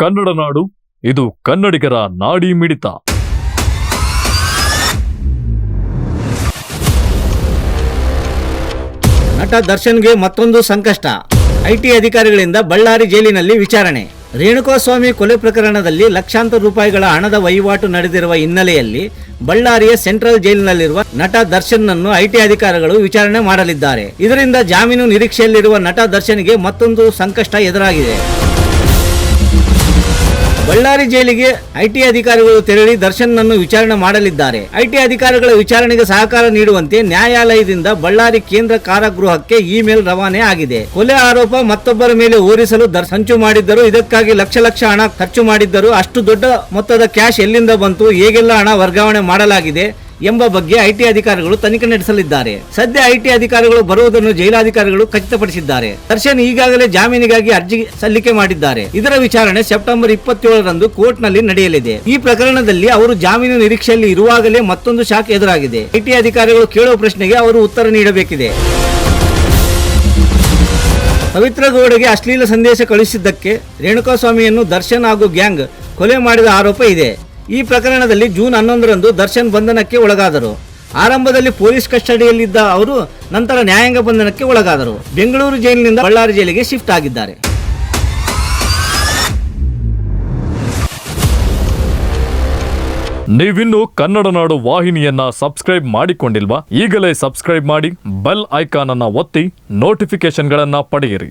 ಕನ್ನಡ ನಾಡು, ಇದು ಕನ್ನಡಿಗರ ನಾಡಿ ಮಿಡಿತ. ನಟ ದರ್ಶನ್ಗೆ ಮತ್ತೊಂದು ಸಂಕಷ್ಟ. ಐಟಿ ಅಧಿಕಾರಿಗಳಿಂದ ಬಳ್ಳಾರಿ ಜೈಲಿನಲ್ಲಿ ವಿಚಾರಣೆ. ರೇಣುಕಾಸ್ವಾಮಿ ಕೊಲೆ ಪ್ರಕರಣದಲ್ಲಿ ಲಕ್ಷಾಂತರ ರೂಪಾಯಿಗಳ ಹಣದ ವಹಿವಾಟು ನಡೆದಿರುವ ಹಿನ್ನೆಲೆಯಲ್ಲಿ ಬಳ್ಳಾರಿಯ ಸೆಂಟ್ರಲ್ ಜೈಲಿನಲ್ಲಿರುವ ನಟ ದರ್ಶನ್ನನ್ನು ಐಟಿ ಅಧಿಕಾರಿಗಳು ವಿಚಾರಣೆ ಮಾಡಲಿದ್ದಾರೆ. ಇದರಿಂದ ಜಾಮೀನು ನಿರೀಕ್ಷೆಯಲ್ಲಿರುವ ನಟ ದರ್ಶನ್ಗೆ ಮತ್ತೊಂದು ಸಂಕಷ್ಟ ಎದುರಾಗಿದೆ. ಬಳ್ಳಾರಿ ಜೈಲಿಗೆ ಐಟಿ ಅಧಿಕಾರಿಗಳು ತೆರಳಿ ದರ್ಶನ್ ನನ್ನು ವಿಚಾರಣೆ ಮಾಡಲಿದ್ದಾರೆ. ಐಟಿ ಅಧಿಕಾರಿಗಳ ವಿಚಾರಣೆಗೆ ಸಹಕಾರ ನೀಡುವಂತೆ ನ್ಯಾಯಾಲಯದಿಂದ ಬಳ್ಳಾರಿ ಕೇಂದ್ರ ಕಾರಾಗೃಹಕ್ಕೆ ಇಮೇಲ್ ರವಾನೆ ಆಗಿದೆ. ಕೊಲೆ ಆರೋಪ ಮತ್ತೊಬ್ಬರ ಮೇಲೆ ಓರಿಸಲು ಸಂಚು ಮಾಡಿದ್ದರು ಇದಕ್ಕಾಗಿ ಲಕ್ಷ ಲಕ್ಷ ಹಣ ಖರ್ಚು ಮಾಡಿದ್ದರು ಅಷ್ಟು ದೊಡ್ಡ ಮೊತ್ತದ ಕ್ಯಾಶ್ ಎಲ್ಲಿಂದ ಬಂತು, ಹೇಗೆಲ್ಲ ಹಣ ವರ್ಗಾವಣೆ ಮಾಡಲಾಗಿದೆ ಎಂಬ ಬಗ್ಗೆ ಐಟಿ ಅಧಿಕಾರಿಗಳು ತನಿಖೆ ನಡೆಸಲಿದ್ದಾರೆ. ಸದ್ಯ ಐಟಿ ಅಧಿಕಾರಿಗಳು ಬರುವುದನ್ನು ಜೈಲಾಧಿಕಾರಿಗಳು ಖಚಿತಪಡಿಸಿದ್ದಾರೆ. ದರ್ಶನ್ ಈಗಾಗಲೇ ಜಾಮೀನಿಗಾಗಿ ಅರ್ಜಿ ಸಲ್ಲಿಕೆ ಮಾಡಿದ್ದಾರೆ. ಇದರ ವಿಚಾರಣೆ ಸೆಪ್ಟೆಂಬರ್ ಇಪ್ಪತ್ತೇಳರಂದು ಕೋರ್ಟ್ನಲ್ಲಿ ನಡೆಯಲಿದೆ. ಈ ಪ್ರಕರಣದಲ್ಲಿ ಅವರು ಜಾಮೀನು ನಿರೀಕ್ಷೆಯಲ್ಲಿ ಇರುವಾಗಲೇ ಮತ್ತೊಂದು ಶಾಖ ಎದುರಾಗಿದೆ. ಐಟಿ ಅಧಿಕಾರಿಗಳು ಕೇಳುವ ಪ್ರಶ್ನೆಗೆ ಅವರು ಉತ್ತರ ನೀಡಬೇಕಿದೆ. ಪವಿತ್ರ ಗೌಡಗೆ ಅಶ್ಲೀಲ ಸಂದೇಶ ಕಳುಹಿಸಿದ್ದಕ್ಕೆ ರೇಣುಕಾಸ್ವಾಮಿಯನ್ನು ದರ್ಶನ್ ಹಾಗೂ ಗ್ಯಾಂಗ್ ಕೊಲೆ ಮಾಡಿದ ಆರೋಪ ಇದೆ. ಈ ಪ್ರಕರಣದಲ್ಲಿ ಜೂನ್ ಹನ್ನೊಂದರಂದು ದರ್ಶನ್ ಬಂಧನಕ್ಕೆ ಒಳಗಾದರು. ಆರಂಭದಲ್ಲಿ ಪೊಲೀಸ್ ಕಸ್ಟಡಿಯಲ್ಲಿದ್ದ ಅವರು ನಂತರ ನ್ಯಾಯಾಂಗ ಬಂಧನಕ್ಕೆ ಒಳಗಾದರು. ಬೆಂಗಳೂರು ಜೈಲಿನಿಂದ ಬಳ್ಳಾರಿ ಜೈಲಿಗೆ ಶಿಫ್ಟ್ ಆಗಿದ್ದಾರೆ. ನೀವಿನ್ನು ಕನ್ನಡ ನಾಡು ವಾಹಿನಿಯನ್ನ ಸಬ್ಸ್ಕ್ರೈಬ್ ಮಾಡಿಕೊಂಡಿಲ್ವಾ? ಈಗಲೇ ಸಬ್ಸ್ಕ್ರೈಬ್ ಮಾಡಿ ಬೆಲ್ ಐಕಾನ್ ಅನ್ನ ಒತ್ತಿ ನೋಟಿಫಿಕೇಶನ್ಗಳನ್ನ ಪಡೆಯಿರಿ.